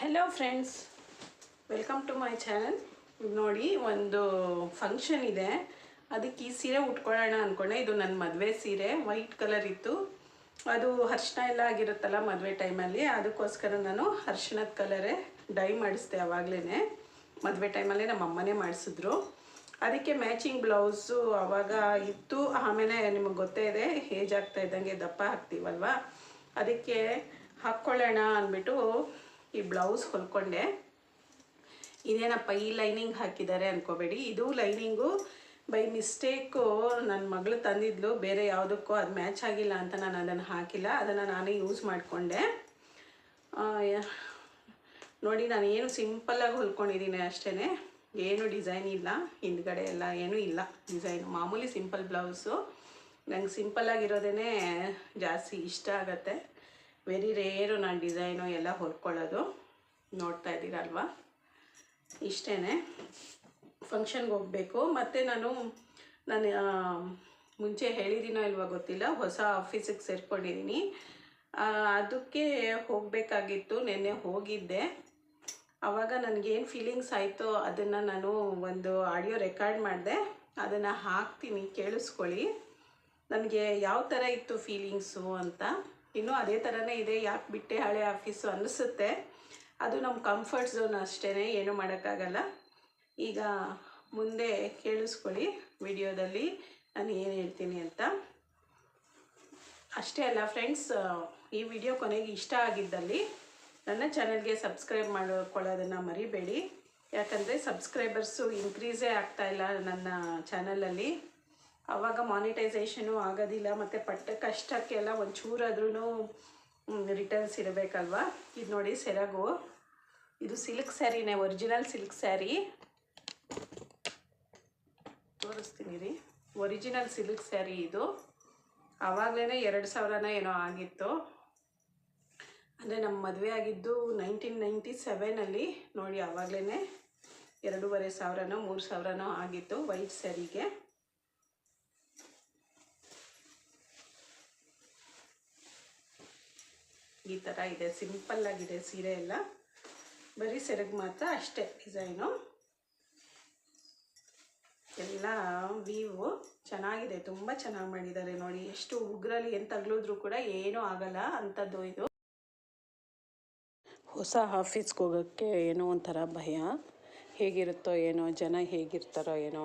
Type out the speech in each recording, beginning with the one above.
Hello friends welcome to my channel ನೋಡಿ, ಒಂದು function ಇದೆ. ಅದಕ್ಕೆ ಈ ಸೀರೆ ಉಟ್ಕೊಳ್ಳೋಣ ಅಂದ್ಕೊಂಡೆ ಇದು ನನ್ನ ಮದುವೆ ಸೀರೆ. ವೈಟ್ ಕಲರ್ ಇತ್ತು. ಅದು ಅರ್ಶಿನ ಎಲ್ಲ ಆಗಿರುತ್ತಲ್ಲ ಮದುವೆ ಟೈಮಲ್ಲಿ ಅದಕ್ಕೋಸ್ಕರ ನಾನು ಅರ್ಶಿಣದ ಕಲರೇ ಡೈ ಮಾಡಿಸಿದೆ ಆವಾಗಲೇ ಮದುವೆ ಟೈಮಲ್ಲಿ ನಮ್ಮ ಅಮ್ಮನೇ ಮಾಡಿಸಿದ್ರು. ಅದಕ್ಕೆ ಮ್ಯಾಚಿಂಗ್ ಬ್ಲೌಸು ಆವಾಗ ಇತ್ತು. ಆಮೇಲೆ ನಿಮಗೆ ಗೊತ್ತೇ ಇದೆ ಏಜ್ ಆಗ್ತಾ ಇದ್ದಂಗೆ ದಪ್ಪ ಹಾಕ್ತೀವಲ್ವ? ಅದಕ್ಕೆ ಹಾಕ್ಕೊಳ್ಳೋಣ ಅಂದ್ಬಿಟ್ಟು ಈ ಬ್ಲೌಸ್ ಹೊಲ್ಕೊಂಡೆ. ಇದೇನಪ್ಪ, ಈ ಲೈನಿಂಗ್ ಹಾಕಿದ್ದಾರೆ ಅನ್ಕೋಬೇಡಿ. ಇದು ಲೈನಿಂಗು ಬೈ ಮಿಸ್ಟೇಕು ನನ್ನ ಮಗಳು ತಂದಿದ್ಲು, ಬೇರೆ ಯಾವುದಕ್ಕೂ ಅದು ಮ್ಯಾಚ್ ಆಗಿಲ್ಲ ಅಂತ ನಾನು ಅದನ್ನು ಹಾಕಿಲ್ಲ. ಅದನ್ನು ನಾನೇ ಯೂಸ್ ಮಾಡಿಕೊಂಡೆ. ನೋಡಿ, ನಾನು ಏನು ಸಿಂಪಲ್ಲಾಗಿ ಹೊಲ್ಕೊಂಡಿದ್ದೀನಿ ಅಷ್ಟೇ ಏನು ಡಿಸೈನ್ ಇಲ್ಲ, ಹಿಂದ್ಗಡೆ ಎಲ್ಲ ಏನೂ ಇಲ್ಲ ಡಿಸೈನ್. ಮಾಮೂಲಿ ಸಿಂಪಲ್ ಬ್ಲೌಸು. ನಂಗೆ ಸಿಂಪಲ್ಲಾಗಿರೋದೇ ಜಾಸ್ತಿ ಇಷ್ಟ ಆಗತ್ತೆ. ವೆರಿ ರೇರು ನಾನು ಡಿಸೈನು ಎಲ್ಲ ಹೊಲ್ಕೊಳ್ಳೋದು. ನೋಡ್ತಾ ಇದ್ದೀರಲ್ವಾ? ಇಷ್ಟೇ ಫಂಕ್ಷನ್ಗೆ ಹೋಗಬೇಕು. ಮತ್ತು ನಾನು ನಾನು ಮುಂಚೆ ಹೇಳಿದ್ದೀನೋ ಇಲ್ವೋ ಗೊತ್ತಿಲ್ಲ. ಹೊಸ ಆಫೀಸಿಗೆ ಸೇರ್ಕೊಂಡಿದ್ದೀನಿ ಅದಕ್ಕೆ ಹೋಗಬೇಕಾಗಿತ್ತು. ನಿನ್ನೆ ಹೋಗಿದ್ದೆ. ಆವಾಗ ನನಗೇನು ಫೀಲಿಂಗ್ಸ್ ಆಯಿತೋ ಅದನ್ನು ನಾನು ಒಂದು ಆಡಿಯೋ ರೆಕಾರ್ಡ್ ಮಾಡಿದೆ. ಅದನ್ನು ಹಾಕ್ತೀನಿ. ಕೇಳಿಸ್ಕೊಳ್ಳಿ. ನನಗೆ ಯಾವ ಥರ ಇತ್ತು ಫೀಲಿಂಗ್ಸು ಅಂತ. ಇನ್ನೂ ಅದೇ ಥರನೇ ಇದೆ. ಯಾಕೆ ಬಿಟ್ಟೆ ಹಳೆ ಆಫೀಸು ಅನಿಸುತ್ತೆ ಅದು ನಮ್ಮ ಕಂಫರ್ಟ್ ಝೋನ್ ಅಷ್ಟೇ ಏನೂ ಮಾಡೋಕ್ಕಾಗಲ್ಲ. ಈಗ ಮುಂದೆ ಕೇಳಿಸ್ಕೊಳ್ಳಿ ವಿಡಿಯೋದಲ್ಲಿ. ನಾನು ಏನು ಹೇಳ್ತೀನಿ ಅಂತ. ಅಷ್ಟೇ ಅಲ್ಲ ಫ್ರೆಂಡ್ಸ್ ಈ ವಿಡಿಯೋ ಕೊನೆಗೆ ಇಷ್ಟ ಆಗಿದ್ದಲ್ಲಿ ನನ್ನ ಚಾನಲ್ಗೆ ಸಬ್ಸ್ಕ್ರೈಬ್ ಮಾಡ್ಕೊಳ್ಳೋದನ್ನು ಮರಿಬೇಡಿ. ಯಾಕಂದರೆ ಸಬ್ಸ್ಕ್ರೈಬರ್ಸು ಇನ್ಕ್ರೀಸೇ ಆಗ್ತಾಯಿಲ್ಲ ನನ್ನ ಚಾನಲಲ್ಲಿ ಆವಾಗ ಮಾನಿಟೈಸೇಷನು ಆಗೋದಿಲ್ಲ, ಮತ್ತು ಪಟ್ಟ ಕಷ್ಟಕ್ಕೆಲ್ಲ ಒಂಚೂರಾದ್ರೂ ರಿಟರ್ನ್ಸ್ ಇರಬೇಕಲ್ವಾ? ಇದು ನೋಡಿ ಸೆರಗು. ಇದು ಸಿಲ್ಕ್ ಸ್ಯಾರಿನೇ ಒರಿಜಿನಲ್ ಸಿಲ್ಕ್ ಸ್ಯಾರಿ ತೋರಿಸ್ತೀನಿ ರೀ. ಒರಿಜಿನಲ್ ಸಿಲ್ಕ್ ಸ್ಯಾರಿ ಇದು. ಆವಾಗಲೇ ಎರಡು ಸಾವಿರನ ಏನೋ ಆಗಿತ್ತು. ಅಂದರೆ ನಮ್ಮ ಮದುವೆ ಆಗಿದ್ದು ನೈನ್ಟೀನ್ ನೈಂಟಿ ಸೆವೆನಲ್ಲಿ ನೋಡಿ ಆವಾಗಲೇ ಎರಡೂವರೆ ಸಾವಿರನೋ, ಮೂರು ಸಾವಿರನೋ ಆಗಿತ್ತು ವೈಟ್ ಸ್ಯಾರಿಗೆ ಈ ಥರ ಇದೆ. ಸಿಂಪಲ್ ಆಗಿದೆ ಸೀರೆ ಎಲ್ಲ. ಬರೀ ಸೆರಗು ಮಾತ್ರ ಅಷ್ಟೇ ಡಿಸೈನು ಎಲ್ಲ ವೀವು ಚೆನ್ನಾಗಿದೆ. ತುಂಬ ಚೆನ್ನಾಗಿ ಮಾಡಿದ್ದಾರೆ ನೋಡಿ. ಎಷ್ಟು ಉಗ್ರಲ್ಲಿ ಏನು ತಗ್ಲಿದ್ರು ಕೂಡ ಏನೂ ಆಗಲ್ಲ ಅಂಥದ್ದು ಇದು. ಹೊಸ ಆಫೀಸ್ಗೆ ಹೋಗೋಕ್ಕೆ ಏನೋ ಒಂಥರ ಭಯ. ಹೇಗಿರುತ್ತೋ ಏನೋ, ಜನ ಹೇಗಿರ್ತಾರೋ ಏನೋ.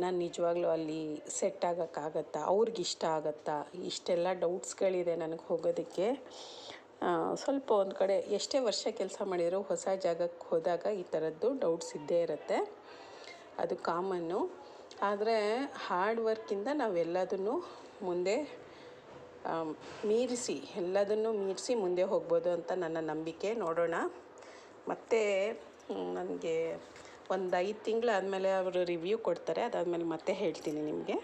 ನಾನು ನಿಜವಾಗ್ಲೂ ಅಲ್ಲಿ ಸೆಟ್ ಆಗೋಕ್ಕಾಗತ್ತಾ? ಅವ್ರಿಗೆ ಇಷ್ಟ ಆಗುತ್ತಾ? ಇಷ್ಟೆಲ್ಲ ಡೌಟ್ಸ್ಗಳಿದೆ ನನಗೆ ಹೋಗೋದಕ್ಕೆ. ಸ್ವಲ್ಪ ಒಂದು ಕಡೆ ಎಷ್ಟೇ ವರ್ಷ ಕೆಲಸ ಮಾಡಿದರೂ ಹೊಸ ಜಾಗಕ್ಕೆ ಹೋದಾಗ ಈ ಥರದ್ದು ಡೌಟ್ಸ್ ಇದ್ದೇ ಇರುತ್ತೆ. ಅದು ಕಾಮನ್ನು. ಆದರೆ ಹಾರ್ಡ್ ವರ್ಕಿಂದ ನಾವೆಲ್ಲದನ್ನು ಮುಂದೆ ಮೀರಿಸಿ, ಎಲ್ಲದನ್ನು ಮೀರಿಸಿ ಮುಂದೆ ಹೋಗ್ಬೋದು ಅಂತ ನನ್ನ ನಂಬಿಕೆ. ನೋಡೋಣ. ಮತ್ತು ನನಗೆ ಒಂದು ಐದು ತಿಂಗಳಾದಮೇಲೆ ಅವರು ರಿವ್ಯೂ ಕೊಡ್ತಾರೆ. ಅದಾದಮೇಲೆ ಮತ್ತೆ ಹೇಳ್ತೀನಿ ನಿಮಗೆ.